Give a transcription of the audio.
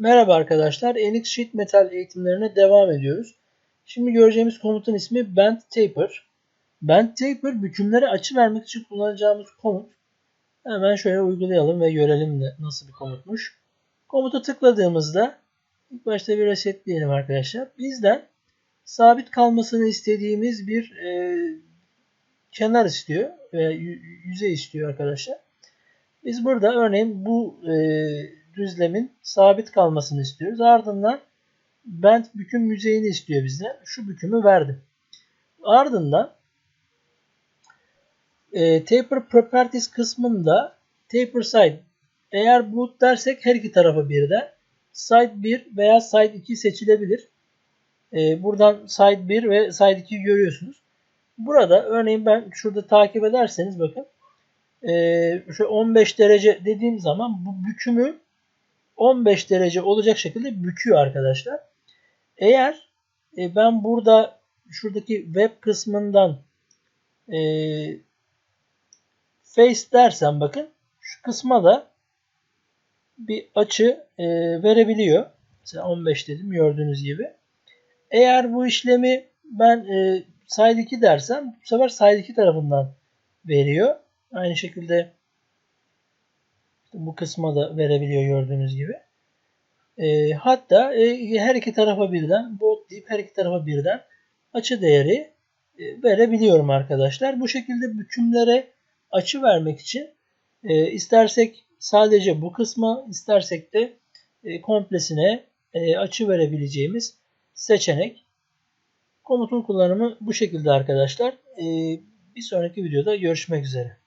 Merhaba arkadaşlar. NX Sheet Metal eğitimlerine devam ediyoruz. Şimdi göreceğimiz komutun ismi Bend Taper. Bend Taper bükümlere açı vermek için kullanacağımız komut. Hemen şöyle uygulayalım ve görelim de nasıl bir komutmuş. Komuta tıkladığımızda ilk başta bir resetleyelim arkadaşlar. Bizden sabit kalmasını istediğimiz bir e, kenar istiyor ve yüzey istiyor arkadaşlar. Biz burada örneğin bu e, düzlemin sabit kalmasını istiyoruz. Ardından bend büküm yüzeyini istiyor bizden. Şu bükümü verdim. Ardından e, taper properties kısmında taper side eğer bu dersek her iki tarafa birden side 1 veya side 2 seçilebilir. E, buradan side 1 ve side 2 görüyorsunuz. Burada örneğin ben şurada takip ederseniz bakın e, şu 15 derece dediğim zaman bu bükümü 15 derece olacak şekilde büküyor arkadaşlar. Eğer e, ben burada şuradaki web kısmından e, face dersem bakın şu kısma da bir açı e, verebiliyor. Mesela 15 dedim gördüğünüz gibi. Eğer bu işlemi ben e, side 2 dersem bu sefer side 2 tarafından veriyor. Aynı şekilde bu kısma da verebiliyor gördüğünüz gibi. E, hatta e, her iki tarafa birden bot deyip her iki tarafa birden açı değeri e, verebiliyorum arkadaşlar. Bu şekilde bükümlere açı vermek için e, istersek sadece bu kısma istersek de e, komplesine e, açı verebileceğimiz seçenek. Komutun kullanımı bu şekilde arkadaşlar. E, bir sonraki videoda görüşmek üzere.